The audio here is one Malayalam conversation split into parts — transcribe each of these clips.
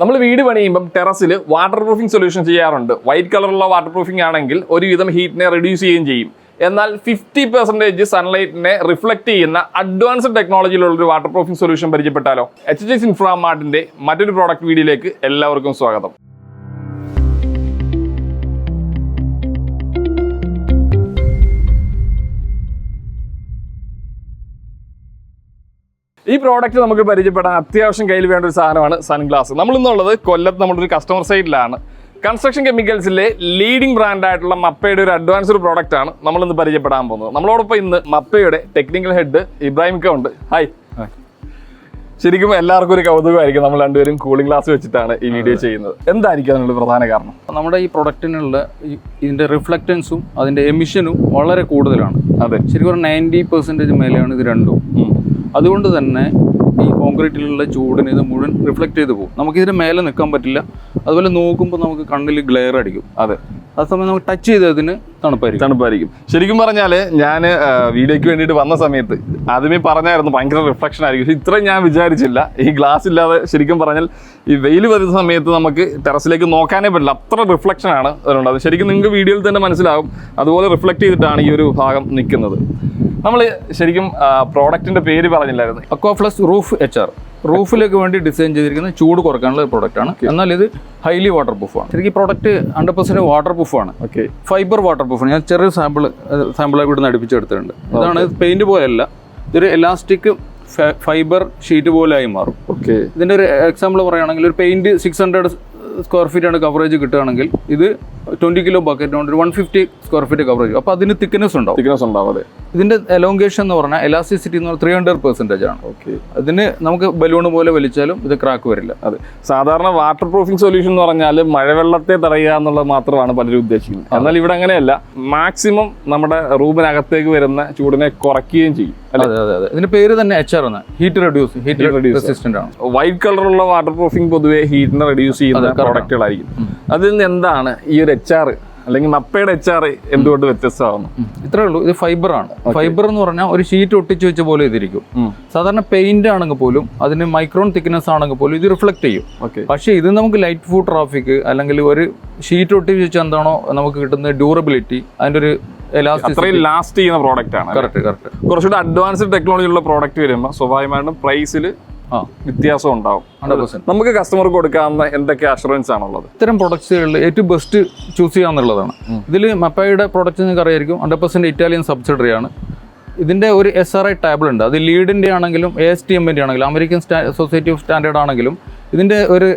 നമ്മൾ വീട് പണിയുമ്പം ടെറസിൽ വാട്ടർ പ്രൂഫിംഗ് സൊല്യൂഷൻ ചെയ്യാറുണ്ട്. വൈറ്റ് കളറുള്ള വാട്ടർ പ്രൂഫിംഗ് ആണെങ്കിൽ ഒരുവിധം ഹീറ്റിനെ റിഡ്യൂസ് ചെയ്യുകയും ചെയ്യും. എന്നാൽ ഫിഫ്റ്റി പെർസെന്റേജ് സൺലൈറ്റിനെ റിഫ്ലക്ട് ചെയ്യുന്ന അഡ്വാൻസ്ഡ് ടെക്നോളജിയിലുള്ള ഒരു വാട്ടർ പ്രൂഫിംഗ് സൊല്യൂഷൻ പരിചയപ്പെട്ടാലോ എച്ച് എച്ച് ഇൻഫ്രാമാർട്ടിന്റെ മറ്റൊരു പ്രോഡക്റ്റ് വീഡിയോയിലേക്ക് എല്ലാവർക്കും സ്വാഗതം. ഈ പ്രോഡക്റ്റ് നമുക്ക് പരിചയപ്പെടാൻ അത്യാവശ്യം കയ്യിൽ വേണ്ട ഒരു സാധനമാണ് സൺഗ്ലാസ് നമ്മളിന്നുള്ളത് കൊല്ലത്ത് നമ്മുടെ ഒരു കസ്റ്റമർ സൈറ്റിലാണ് കൺസ്ട്രക്ഷൻ കെമിക്കൽസിലെ ലീഡിംഗ് ബ്രാൻഡായിട്ടുള്ള മപ്പയുടെ ഒരു അഡ്വാൻസ്ഡ് പ്രോഡക്റ്റ് ആണ് നമ്മളിന്ന് പരിചയപ്പെടാൻ പോകുന്നത്. നമ്മളോടൊപ്പം ഇന്ന് മപ്പയുടെ ടെക്നിക്കൽ ഹെഡ് ഇബ്രാഹിം ക ഉണ്ട് ഹായ് ശരിക്കും എല്ലാവർക്കും ഒരു കൗതുകമായിരിക്കും നമ്മൾ രണ്ടുപേരും കൂളിംഗ് ഗ്ലാസ് വെച്ചിട്ടാണ് ഈ വീഡിയോ ചെയ്യുന്നത്. എന്തായിരിക്കും അതിനുള്ള പ്രധാന കാരണം? നമ്മുടെ ഈ പ്രൊഡക്റ്റിനുള്ള ഇതിന്റെ ഇതിന്റെ റിഫ്ലക്റ്റൻസും അതിന്റെ എമിഷനും വളരെ കൂടുതലാണ്. അതെ. ശരിക്കും ഒരു നയന്റി പെർസെന്റേജ് മേലെയാണ് ഇത് രണ്ടും. അതുകൊണ്ട് തന്നെ ഈ കോൺക്രീറ്റിലുള്ള ചൂടിന് ഇത് മുഴുവൻ റിഫ്ലക്റ്റ് ചെയ്ത് പോകും. നമുക്കിതിന് മേലെ നിൽക്കാൻ പറ്റില്ല. അതുപോലെ നോക്കുമ്പോൾ നമുക്ക് കണ്ണിൽ ഗ്ലെയർ അടിക്കും. അതെ. ആ സമയം നമുക്ക് ടച്ച് ചെയ്തതിന് തണുപ്പായിരിക്കും. തണുപ്പായിരിക്കും. ശരിക്കും പറഞ്ഞാൽ ഞാൻ വീഡിയോയ്ക്ക് വേണ്ടിയിട്ട് വന്ന സമയത്ത് ആദ്യമേ പറഞ്ഞായിരുന്നു ഭയങ്കര റിഫ്ലക്ഷൻ ആയിരിക്കും. പക്ഷെ ഇത്രയും ഞാൻ വിചാരിച്ചില്ല. ഈ ഗ്ലാസ് ഇല്ലാതെ ശരിക്കും പറഞ്ഞാൽ ഈ വെയിൽ വരുന്ന സമയത്ത് നമുക്ക് ടെറസിലേക്ക് നോക്കാനേ പറ്റില്ല. അത്ര റിഫ്ലക്ഷൻ ആണ് അതിനുണ്ടാകുന്നത് അത് ശരിക്കും നിങ്ങൾക്ക് വീഡിയോയിൽ തന്നെ മനസ്സിലാകും. അതുപോലെ റിഫ്ലക്റ്റ് ചെയ്തിട്ടാണ് ഈ ഒരു ഭാഗം നിൽക്കുന്നത്. നമ്മൾ ശരിക്കും പ്രോഡക്റ്റിന്റെ പേര് പറഞ്ഞില്ലായിരുന്നു. Aqua plus roof H R റൂഫിലേക്ക് വേണ്ടി ഡിസൈൻ ചെയ്തിരിക്കുന്ന ചൂട് കുറയ്ക്കാനുള്ള പ്രോഡക്റ്റ് ആണ്. എന്നാൽ ഇത് ഹൈലി വാട്ടർ പ്രൂഫാണ് ശരിക്കും ഈ പ്രോഡക്റ്റ് ഹൺഡ്രഡ് പെർസെന്റ് വാട്ടർ പ്രൂഫാണ് ഓക്കെ ഫൈബർ വാട്ടർ പ്രൂഫാണ് ഞാൻ ചെറിയ സാമ്പിൾ സാമ്പിളായി ഇവിടെ നിന്ന് അടുപ്പിച്ചെടുത്തിട്ടുണ്ട്. അതാണ് പെയിന്റ് പോലെയല്ല. ഇതൊരു എലാസ്റ്റിക് ഫൈബർ ഷീറ്റ് പോലെ ആയി മാറും. ഓക്കെ ഇതിന്റെ ഒരു എക്സാമ്പിൾ പറയുകയാണെങ്കിൽ ഒരു paint six hundred square feet ആണ് കവറേജ് കിട്ടുകയാണെങ്കിൽ ഇത് ട്വന്റി കിലോ ബക്കറ്റ് കൊണ്ട് ഒരു one fifty square feet coverage അപ്പോൾ അതിന് തിക്നെസ് ഉണ്ടാവും തിക്നെസ് ഉണ്ടാവും അതെ. ഇതിന്റെ എലോങ്കേഷൻ എന്ന് പറഞ്ഞാൽ എലാസ്റ്റിസിറ്റി എന്ന് പറഞ്ഞാൽ ത്രീ ഹൺഡ്രഡ് പെർസെന്റേജ് ആണ്. ഓക്കെ അതിന് നമുക്ക് ബലൂൺ പോലെ വലിച്ചാലും ഇത് ക്രാക്ക് വരില്ല. അതെ. സാധാരണ വാട്ടർ പ്രൂഫിംഗ് സൊല്യൂഷൻ എന്ന് പറഞ്ഞാൽ മഴവെള്ളത്തെ തടയുക എന്നുള്ളത് മാത്രമാണ് പലരും ഉദ്ദേശിക്കുന്നത്. എന്നാൽ ഇവിടെ അങ്ങനെയല്ല. മാക്സിമം നമ്മുടെ റൂമിനകത്തേക്ക് വരുന്ന ചൂടിനെ കുറയ്ക്കുകയും ചെയ്യും അല്ലെ? അതെ അതെ അതെ. ഇതിന്റെ പേര് തന്നെ എച്ച് ആർ ആണ്. Heat reduce heat. റെസിസ്റ്റന്റ് ആണ്. വൈറ്റ് കളറുള്ള വാട്ടർ പ്രൂഫിംഗ് പൊതുവെ ഹീറ്റിനെ റെഡ്യൂസ് ചെയ്യുന്ന പ്രോഡക്റ്റുകളായിരിക്കും അതിൽ നിന്ന് എന്താണ് ഈ ഒരു എച്ച് ആർ അല്ലെങ്കിൽ മപ്പയുടെ എച്ച് ആർ എന്തുകൊണ്ട് വ്യത്യസ്തമാകുന്നു ഇത്രേ ഉള്ളൂ. ഇത് ഫൈബർ ആണ്. ഫൈബർ എന്ന് പറഞ്ഞാൽ ഒരു ഷീറ്റ് ഒട്ടിച്ച് വെച്ച പോലെ ഇതിരിക്കും. സാധാരണ പെയിന്റ് ആണെങ്കിൽ പോലും അതിന് മൈക്രോൺ തിക്നെസ് ആണെങ്കിൽ പോലും ഇത് റിഫ്ലക്ട് ചെയ്യും. പക്ഷേ ഇത് നമുക്ക് ലൈറ്റ് ഫുഡ് ട്രാഫിക് അല്ലെങ്കിൽ ഒരു ഷീറ്റ് ഒട്ടിച്ച് വെച്ച് എന്താണോ നമുക്ക് കിട്ടുന്ന ഡ്യൂറബിലിറ്റി അതിന്റെ ഒരു അത്രയും ലാസ്റ്റ് ചെയ്യുന്ന പ്രോഡക്റ്റ് ആണ് കറക്റ്റ് കറക്റ്റ് കുറച്ചുകൂടി അഡ്വാൻസ്ഡ് ടെക്നോളജി ഉള്ള പ്രോഡക്റ്റ് വരുമ്പോൾ സ്വാഭാവികമായിട്ടും പ്രൈസിൽ വ്യത്യാസം ഉണ്ടാവും. നമുക്ക് കസ്റ്റമർക്ക് കൊടുക്കാവുന്ന എന്തൊക്കെ അഷുറൻസ് ആണുള്ളത്? ഇത്തരം പ്രൊഡക്ട്സുകളിൽ ഏറ്റവും ബെസ്റ്റ് ചൂസ് ചെയ്യാന്നുള്ളതാണ്. ഇതിൽ മപ്പായുടെ പ്രൊഡക്റ്റ് നിങ്ങൾക്ക് അറിയായിരിക്കും ഹൺഡ്രഡ് പെർസെന്റ് ഇറ്റാലിയൻ സബ്സിഡറി ആണ്. ഇതിന്റെ ഒരു എസ് ആർ ഐ ടേബിൾ ഉണ്ട്. അത് ലീഡിന്റെ ആണെങ്കിലും എ എസ് ടി എമ്മിന്റെ ആണെങ്കിലും അമേരിക്കൻ സൊസൈറ്റി ഓഫ് സ്റ്റാൻഡേർഡ് ആണെങ്കിലും ഇതിന്റെ ഒരു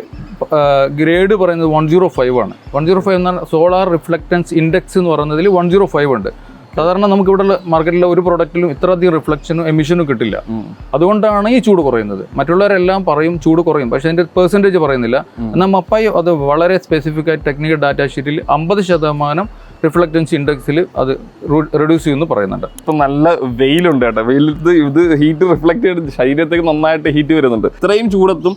ഗ്രേഡ് പറയുന്നത് വൺ സീറോ ഫൈവ് ആണ്. വൺ സീറോ ഫൈവ് എന്നാൽ സോളാർ റിഫ്ലക്റ്റൻസ് ഇൻഡെക്സ് എന്ന് പറയുന്നതിൽ വൺ സീറോ ഫൈവ് ഉണ്ട്. സാധാരണ നമുക്ക് ഇവിടെ മാർക്കറ്റിലെ ഒരു പ്രൊഡക്റ്റിലും ഇത്രയധികം റിഫ്ലക്ഷനും എമിഷനും കിട്ടില്ല. അതുകൊണ്ടാണ് ഈ ചൂട് കുറയുന്നത്. മറ്റുള്ളവരെല്ലാം പറയും ചൂട് കുറയും. പക്ഷെ അതിന്റെ പെർസെന്റേജ് പറയുന്നില്ല. എന്നാൽ മപ്പായി അത് വളരെ സ്പെസിഫിക് ആയി ടെക്നിക്കൽ ഡാറ്റ ഷീറ്റിൽ അമ്പത് ശതമാനം റിഫ്ലക്റ്റൻസ് ഇൻഡെക്സിൽ അത് റെഡ്യൂസ് ചെയ്യുന്നു പറയുന്നുണ്ട്. ഇപ്പൊ നല്ല വെയിലുണ്ട് കേട്ടോ. വെയിലത്ത് ഇത് ഹീറ്റ് റിഫ്ലക്ട് ചെയ്ത് ശരീരത്തേക്ക് നന്നായിട്ട് ഹീറ്റ് വരുന്നുണ്ട്. ഇത്രയും ചൂടത്തും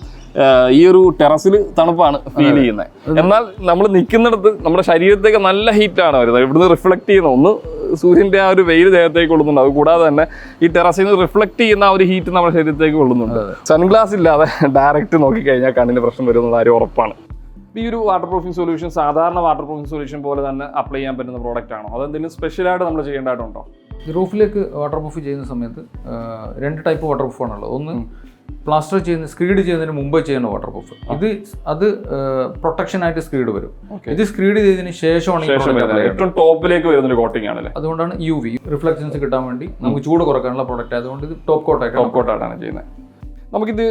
ഈ ഒരു ടെറസിൽ തണുപ്പാണ് ഫീൽ ചെയ്യുന്നത്. എന്നാൽ നമ്മൾ നിൽക്കുന്നിടത്ത് നമ്മുടെ ശരീരത്തേക്ക് നല്ല ഹീറ്റാണ് വരുന്നത്. ഇവിടുന്ന് റിഫ്ലക്ട് ചെയ്യുന്ന ഒന്ന് സൂര്യന്റെ ആ ഒരു വെയിൽ ദേഹത്തേക്ക് കൊള്ളുന്നുണ്ട്. അത് കൂടാതെ തന്നെ ഈ ടെറസിൽ നിന്ന് റിഫ്ലക്ട് ചെയ്യുന്ന ആ ഒരു ഹീറ്റ് നമ്മുടെ ശരീരത്തേക്ക് കൊള്ളുന്നുണ്ട്. സൺഗ്ലാസ് ഇല്ലാതെ ഡയറക്റ്റ് നോക്കിക്കഴിഞ്ഞാൽ കണ്ണിന് പ്രശ്നം വരുന്നത് കാര്യം ഉറപ്പാണ്. ഈ ഒരു വാട്ടർ പ്രൂഫിംഗ് സൊല്യൂഷൻ സാധാരണ വാട്ടർ പ്രൂഫിംഗ് സൊല്യൂഷൻ പോലെ തന്നെ അപ്ലൈ ചെയ്യാൻ പറ്റുന്ന പ്രോഡക്റ്റ് ആണോ? അതെന്തെങ്കിലും സ്പെഷ്യലായിട്ട് നമ്മൾ ചെയ്യേണ്ടതായിട്ടുണ്ടോ? റൂഫിലേക്ക് വാട്ടർ പ്രൂഫ് ചെയ്യുന്ന സമയത്ത് രണ്ട് ടൈപ്പ് വാട്ടർ പ്രൂഫാണുള്ളത് ഒന്ന് പ്ലാസ്റ്റർ ചെയ്യുന്ന സ്ക്രീഡ് ചെയ്യുന്നതിന് മുമ്പ് ചെയ്യുന്ന വാട്ടർ പ്രൂഫ് ഇത് അത് പ്രൊട്ടക്ഷൻ ആയിട്ട് സ്ക്രീഡ് വരും. ഇത് സ്ക്രീഡ് ചെയ്തതിന് ശേഷമാണ്. ഏറ്റവും ടോപ്പിലേക്ക് വരുന്ന കോട്ടിംഗ് ആണല്ലേ? അതുകൊണ്ടാണ് യു വി റിഫ്ലക്ഷൻസ് കിട്ടാൻ വേണ്ടി നമുക്ക് ചൂട് കുറക്കാനുള്ള പ്രോഡക്റ്റ് ആയതുകൊണ്ട് ഇത് ടോപ്പ് കോട്ടായിട്ട് ടോപ്പ് കോട്ടായിട്ടാണ് ചെയ്യുന്നത്. നമുക്കിത്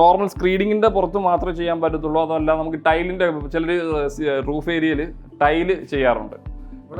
നോർമൽ സ്ക്രീനിങ്ങിന്റെ പുറത്ത് മാത്രമേ ചെയ്യാൻ പറ്റത്തുള്ളൂ അതല്ല നമുക്ക് ടൈലിന്റെ ചിലർ റൂഫ് ഏരിയയിൽ ടൈൽ ചെയ്യാറുണ്ട്.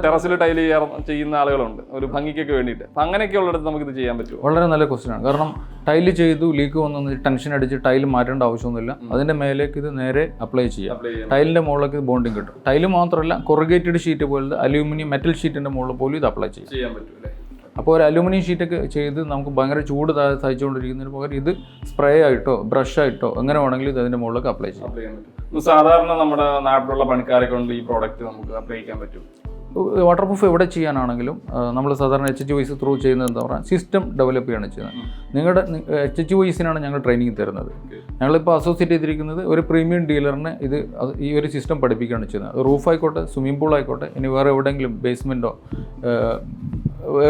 ടെറസിൽ ടൈൽ ചെയ്യാൻ ചെയ്യുന്ന ആളുകളുണ്ട്. ഒരു ഭംഗിക്കൊക്കെ വേണ്ടിയിട്ട്. അപ്പം അങ്ങനെയൊക്കെ ഉള്ളിടത്ത് നമുക്ക് ഇത് ചെയ്യാൻ പറ്റും വളരെ നല്ല ക്വസ്റ്റ്യൻ ആണ് കാരണം ടൈൽ ചെയ്തു ലീക്ക് വന്നു ടെൻഷൻ അടിച്ച് ടൈൽ മാറ്റേണ്ട ആവശ്യമൊന്നുമില്ല. അതിന്റെ മേലേക്ക് ഇത് നേരെ അപ്ലൈ ചെയ്യാം. ടൈലിന്റെ മുകളിലേക്ക് ബോണ്ടിങ് കിട്ടും. ടൈൽ മാത്രമല്ല കൊറിഗേറ്റഡ് ഷീറ്റ് പോലത്തെ അലൂമിനിയം മെറ്റൽ ഷീറ്റിന്റെ മുകളിൽ പോലും ഇത് അപ്ലൈ ചെയ്യാം. ചെയ്യാൻ പറ്റും അപ്പോൾ ഒരു അലുമിനിയം ഷീറ്റൊക്കെ ചെയ്ത് നമുക്ക് ഭയങ്കര ചൂട് സഹിച്ചുകൊണ്ടിരിക്കുന്നതിന് പകരം ഇത് സ്പ്രേ ആയിട്ടോ ബ്രഷ് ആയിട്ടോ എങ്ങനെ വേണമെങ്കിലും ഇത് അതിന്റെ മുകളിലേക്ക് അപ്ലൈ ചെയ്യാം സാധാരണ നമ്മുടെ നാട്ടിലുള്ള പണിക്കാരെ കൊണ്ട് ഈ പ്രോഡക്റ്റ് നമുക്ക് അപ്ലൈ ചെയ്യാൻ പറ്റും. വാട്ടർ പ്രൂഫ് എവിടെ ചെയ്യാനാണെങ്കിലും നമ്മൾ സാധാരണ എച്ച് എച്ച് വൈസ് ത്രൂ ചെയ്യുന്നത് എന്താ പറയുക സിസ്റ്റം ഡെവലപ്പ് ചെയ്യാണ് ചെയ്യുന്നത്. നിങ്ങളുടെ എച്ച് എച്ച് വൈസിനാണ് ഞങ്ങൾ ട്രെയിനിങ് തരുന്നത്. ഞങ്ങളിപ്പോൾ അസോസിയേറ്റ് ചെയ്തിരിക്കുന്നത് ഒരു പ്രീമിയം ഡീലറിനെ ഇത് ഈ ഒരു സിസ്റ്റം പഠിപ്പിക്കുകയാണ് ചെയ്യുന്നത്. റൂഫ് ആയിക്കോട്ടെ സ്വിമ്മിംഗ് പൂൾ ആയിക്കോട്ടെ ഇനി വേറെ എവിടെയെങ്കിലും ബേസ്മെന്റോ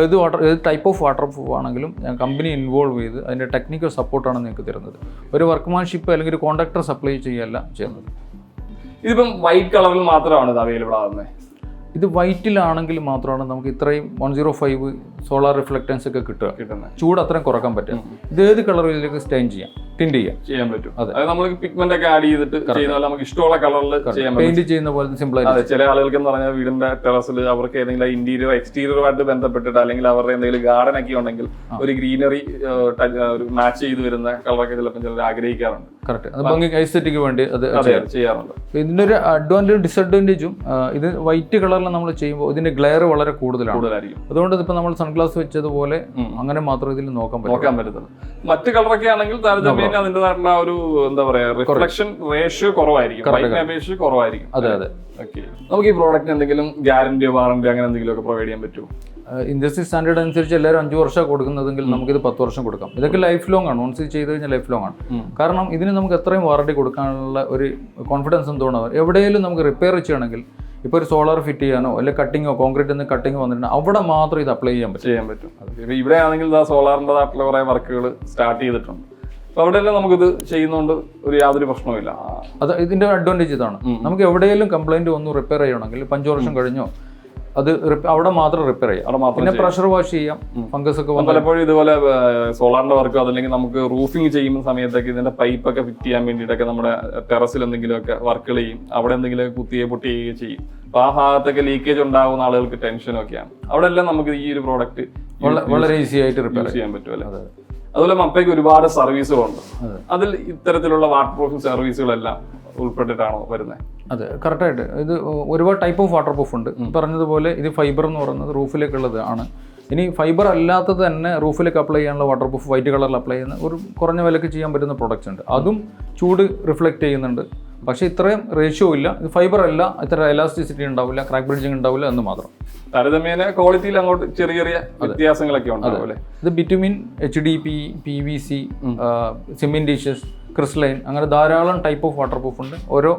ഏത് വാട്ടർ ഏത് ടൈപ്പ് ഓഫ് വാട്ടർ പ്രൂഫ് ആണെങ്കിലും ഞാൻ കമ്പനി ഇൻവോൾവ് ചെയ്ത് അതിന്റെ ടെക്നിക്കൽ സപ്പോർട്ടാണ് നിങ്ങൾക്ക് തരുന്നത്. ഒരു വർക്ക്മാൻഷിപ്പ് അല്ലെങ്കിൽ ഒരു കോൺട്രാക്ടർ സപ്ലൈ ചെയ്യുകയല്ല ചെയ്യുന്നത്. ഇതിപ്പം വൈറ്റ് കളറിൽ മാത്രമാണ് ഇത് അവൈലബിൾ ആകുന്നത് ഇത് വൈറ്റിലാണെങ്കിൽ മാത്രമാണ് നമുക്ക് ഇത്രയും one zero five solar reflectance ഒക്കെ കിട്ടുക. കിട്ടുന്നത്. ചൂട് അത്രയും കുറയ്ക്കാൻ പറ്റും ഇത് ഏത് കളറിലേക്ക് സ്റ്റൈൻ ചെയ്യാം? ടിന്റ് ചെയ്യാം. ചെയ്യാൻ പറ്റും. അത്. നമ്മൾ പിഗ്മെന്റ് ഒക്കെ ആഡ് ചെയ്തിട്ട് ചെയ്യുന്ന നമുക്ക് ഇഷ്ടമുള്ള കളറിൽ ചെയ്യാൻ പെയിന്റ് ചെയ്യുന്ന പോലെ സിമ്പിൾ അതെ ചില ആളുകൾക്ക് എന്ന് പറഞ്ഞാൽ വീടിന്റെ ടെറസിൽ അവർക്ക് ഏതെങ്കിലും ഇന്റീരിയർ എക്സ്റ്റീരിയറുമായിട്ട് ബന്ധപ്പെട്ടിട്ട് അല്ലെങ്കിൽ അവരുടെ എന്തെങ്കിലും ഗാർഡൻ ഒക്കെ ഉണ്ടെങ്കിൽ ഒരു ഗ്രീനറി ഒരു മാച്ച് ചെയ്ത് വരുന്ന കളറൊക്കെ ചിലപ്പോൾ ചിലർ ആഗ്രഹിക്കാറുണ്ട്. കറക്റ്റ് അത് ഭംഗി ഐസ്തെറ്റിക്ക് വേണ്ടി അത് അതെ ചെയ്യാറുണ്ട്. ഇതിന്റെ ഒരു അഡ്വാന്റേജും ഡിസഡ്വാന്റേജും ഇത് വൈറ്റ് കളറിൽ നമ്മൾ ചെയ്യുമ്പോൾ ഇതിന്റെ ഗ്ലെയർ വളരെ കൂടുതലാണ്. കൂടുതലായിരിക്കും. അതുകൊണ്ട് ഇപ്പൊ നമ്മൾ സൺഗ്ലാസ് വെച്ചതുപോലെ അങ്ങനെ മാത്രം ഇതിൽ നോക്കാൻ പറ്റും നോക്കാൻ പറ്റുന്നത് മറ്റു കളറൊക്കെ ആണെങ്കിൽ താരതമ്യേന അതിന്റെതായിട്ടുള്ള ഒരു എന്താ പറയാ റിഫ്ലക്ഷൻ റേഷ്യോ കുറവായിരിക്കും. അപേക്ഷിച്ച് കുറവായിരിക്കും. അതെ അതെ. ഓക്കെ നമുക്ക് ഈ പ്രോഡക്റ്റ് എന്തെങ്കിലും ഗ്യാരണ്ടിയോ വാറന്റിയോ അങ്ങനെ എന്തെങ്കിലും ഒക്കെ പ്രൊവൈഡ് ചെയ്യാൻ പറ്റുമോ? ഇൻഡസ്ട്രി സ്റ്റാൻഡേർഡ് അനുസരിച്ച് എല്ലാവരും അഞ്ച് വർഷം കൊടുക്കുന്നതെങ്കിൽ നമുക്കിത് പത്ത് വർഷം കൊടുക്കാം. ഇതൊക്കെ ലൈഫ് ലോങ് ആണ്. ഓൺസി ചെയ്ത് കഴിഞ്ഞാൽ ലൈഫ് ലോങ് ആണ്. കാരണം ഇതിന് നമുക്ക് എത്രയും വാറണ്ടി കൊടുക്കാനുള്ള ഒരു കോൺഫിഡൻസ് തോന്നുന്നത് എവിടെയെങ്കിലും നമുക്ക് റിപ്പയർ ചെയ്യണമെങ്കിൽ ഇപ്പോൾ ഒരു സോളാർ ഫിറ്റ് ചെയ്യാനോ അല്ലെങ്കിൽ കട്ടിങ്ങോ കോൺക്രീറ്റ് നിന്ന് കട്ടിങ് വന്നിട്ടുണ്ട് അവിടെ മാത്രം ഇത് അപ്ലൈ ചെയ്യാൻ പറ്റും. ചെയ്യാൻ പറ്റും. ഇവിടെ ആണെങ്കിൽ സോളാറിന്റെ നാട്ടിലെ കുറേ വർക്കുകൾ സ്റ്റാർട്ട് ചെയ്തിട്ടുണ്ട്. അപ്പോൾ അവിടെയെല്ലാം നമുക്കിത് ചെയ്യുന്നതുകൊണ്ട് ഒരു യാതൊരു പ്രശ്നവുമില്ല. അത് ഇതിന്റെ അഡ്വാന്റേജ് ഇതാണ്. നമുക്ക് എവിടെയെങ്കിലും കംപ്ലൈന്റ് വന്നു റിപ്പയർ ചെയ്യണമെങ്കിൽ ഇപ്പം വർഷം കഴിഞ്ഞോ അത് അവിടെ മാത്രം റിപ്പയർ ചെയ്യാം. പിന്നെ പ്രഷർ വാഷ് ചെയ്യാം. ഫംഗസ് ഒക്കെ പലപ്പോഴും ഇതുപോലെ സോളാറിന്റെ വർക്കോ അതല്ലെങ്കിൽ നമുക്ക് റൂഫിംഗ് ചെയ്യുന്ന സമയത്തൊക്കെ ഇതിന്റെ പൈപ്പ് ഒക്കെ ഫിറ്റ് ചെയ്യാൻ വേണ്ടിയിട്ടൊക്കെ നമ്മുടെ ടെറസിൽ എന്തെങ്കിലുമൊക്കെ വർക്കുകൾ ചെയ്യും. അവിടെ എന്തെങ്കിലും കുത്തിയെ പൊട്ടി ചെയ്യും. അപ്പൊ ആ ഭാഗത്തൊക്കെ ലീക്കേജ് ഉണ്ടാകുന്ന ആളുകൾക്ക് ടെൻഷനൊക്കെയാണ് അവിടെ എല്ലാം നമുക്ക് ഈ ഒരു പ്രോഡക്റ്റ് വളരെ ഈസി ആയിട്ട് റിപ്പയർ ചെയ്യാൻ പറ്റുമല്ലേ അതുപോലെ മപ്പയ്ക്ക് ഒരുപാട് സർവീസുകളുണ്ട് അതിൽ ഇത്തരത്തിലുള്ള വാട്ടർ പ്രൂഫിംഗ് സർവീസുകളെല്ലാം ഉൾപ്പെട്ടിട്ടാണോ വരുന്നത് അതെ കറക്റ്റായിട്ട് ഇത് ഒരുപാട് ടൈപ്പ് ഓഫ് വാട്ടർ പ്രൂഫ് ഉണ്ട് പറഞ്ഞതുപോലെ ഇത് ഫൈബർ എന്ന് പറയുന്നത് റൂഫിലേക്കുള്ളത് ആണ്. ഇനി ഫൈബർ അല്ലാത്തത് തന്നെ റൂഫിലേക്ക് അപ്ലൈ ചെയ്യാനുള്ള വാട്ടർ പ്രൂഫ് വൈറ്റ് കളറിൽ അപ്ലൈ ചെയ്യുന്ന ഒരു കുറഞ്ഞ വിലക്ക് ചെയ്യാൻ പറ്റുന്ന പ്രോഡക്റ്റ്സ് ഉണ്ട്. അതും ചൂട് റിഫ്ലക്റ്റ് ചെയ്യുന്നുണ്ട്. പക്ഷേ ഇത്രയും റേഷ്യോ ഇല്ല. ഇത് ഫൈബർ അല്ല ഇത്ര എലാസ്റ്റിസിറ്റി ഉണ്ടാവില്ല ക്രാക്ക് ബ്രിഡ്ജിങ് ഉണ്ടാവില്ല എന്ന് മാത്രം. താരതമ്യേന ക്വാളിറ്റിയിൽ അങ്ങോട്ട് ചെറിയ ചെറിയ വ്യത്യാസങ്ങളൊക്കെ ഉണ്ടാവും അല്ലേ? ഇത് bitumen H D P P V C cementitious crystalline അങ്ങനെ ധാരാളം ടൈപ്പ് ഓഫ് വാട്ടർ പ്രൂഫ് ഉണ്ട്. ഓരോ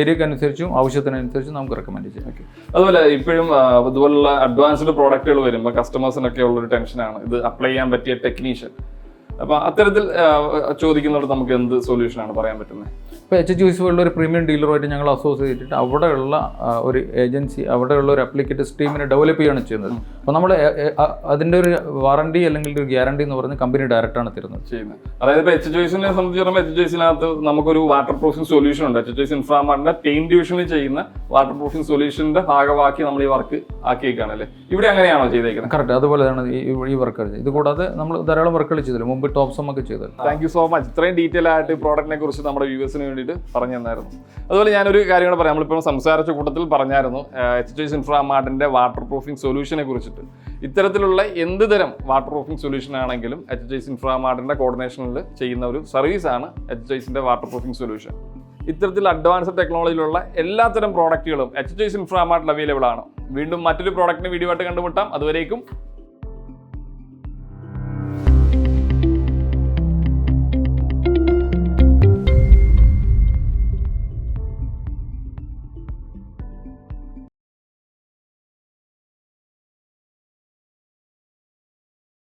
ഏരിയക്ക് അനുസരിച്ചും ആവശ്യത്തിനനുസരിച്ചും നമുക്ക് റെക്കമെൻഡ് ചെയ്യാം. ഓക്കെ അതുപോലെ ഇപ്പോഴും അതുപോലുള്ള അഡ്വാൻസ്ഡ് പ്രോഡക്റ്റുകൾ വരുമ്പോൾ കസ്റ്റമേഴ്സിനൊക്കെ ഉള്ളൊരു ടെൻഷനാണ് ഇത് അപ്ലൈ ചെയ്യാൻ പറ്റിയ ടെക്നീഷ്യൻ അപ്പൊ അത്തരത്തിൽ ചോദിക്കുന്നവർ ചോദിക്കുന്നിടത്ത് നമുക്ക് എന്ത് സൊല്യൂഷനാണ് പറയാൻ പറ്റുന്നത്? ഇപ്പോൾ എച്ച് എച്ച് വേൾഡ് ഒരു പ്രീമിയം ഡീലറുമായിട്ട് ഞങ്ങൾ അസോസിയേറ്റ് ചെയ്തിട്ട് അവിടെയുള്ള ഒരു ഏജൻസി അവിടെയുള്ള ഒരു അപ്ലിക്കേറ്റ് സ്ട്രീമിനെ ഡെവലപ്പ് ചെയ്യുകയാണ് ചെയ്യുന്നത്. അപ്പോൾ നമ്മൾ അതിന്റെ ഒരു വാറണ്ടി അല്ലെങ്കിൽ ഒരു ഗ്യാരണ്ടി എന്ന് പറഞ്ഞ് കമ്പനി ഡയറക്റ്റാണ് തരുന്നത്. ചെയ്യുന്നത്. അതായത് ഇപ്പൊ എച്ച് ചോയ്സിനെ സംബന്ധിച്ച് പറയുമ്പോൾ എച്ച് ചോയ്സിനകത്ത് നമുക്കൊരു വാട്ടർ പ്രൂഫിംഗ് സൊല്യൂഷൻ ഉണ്ട് എച്ച് ചോയ്സ് ഇൻഫ്രാമാറിന്റെ പെയിൻ ഡിവിഷനിൽ ചെയ്യുന്ന വാട്ടർ പ്രൂഫിംഗ് സൊല്യൂഷന്റെ ഭാഗമാക്കി നമ്മൾ ഈ വർക്ക് ആക്കിയേക്കാണ് അല്ലേ? ഇവിടെ അങ്ങനെയാണോ ചെയ്തേക്കുന്നത് കറക്റ്റ് അതുപോലെയാണ് ഈ ഈ വർക്കുകൾ ഇത് കൂടാതെ നമ്മൾ ധാരാളം വർക്കുകൾ ചെയ്തില്ല മുമ്പ് ടോപ്സം ഒക്കെ ചെയ്തത് താങ്ക് യു സോ മച്ച് ഇത്രയും ഡീറ്റെയിൽ ആയിട്ട് പ്രോഡക്റ്റിനെ കുറിച്ച് നമ്മുടെ വ്യൂവേഴ്സിന് വേണ്ടിയിട്ട് പറഞ്ഞു തന്നായിരുന്നു അതുപോലെ ഞാനൊരു കാര്യം കൂടെ പറയാം. നമ്മളിപ്പോൾ സംസാരിച്ച കൂട്ടത്തിൽ പറഞ്ഞായിരുന്നു എച്ച് ചോയ്സ് ഇൻഫ്രാമാർട്ടിന്റെ വാട്ടർ പ്രൂഫിംഗ് സൊല്യൂഷനെ കുറിച്ചിട്ട്. ഇത്തരത്തിലുള്ള എന്ത് തരം വാട്ടർ പ്രൂഫിംഗ് സൊല്യൂഷൻ ആണെങ്കിലും എച്ച് ചോയ്സ് ഇൻഫ്രാമാർട്ടിന്റെ കോർഡിനേഷനിൽ ചെയ്യുന്ന ഒരു സർവീസാണ് എച്ച് ടി സിന്റെ വാട്ടർ പ്രൂഫിംഗ് സൊല്യൂഷൻ ഇത്തരത്തിൽ അഡ്വാൻസ്ഡ് ടെക്നോളജിയിലുള്ള എല്ലാത്തരം പ്രോഡക്റ്റുകളും എച്ച് ചോയ്സ് ഇൻഫ്രാമാർട്ടിൽ അവൈലബിൾ ആണ്. വീണ്ടും മറ്റൊരു പ്രോഡക്റ്റിന് വീഡിയോ ആയിട്ട് കണ്ടുമുട്ടാം. അതുവരേക്കും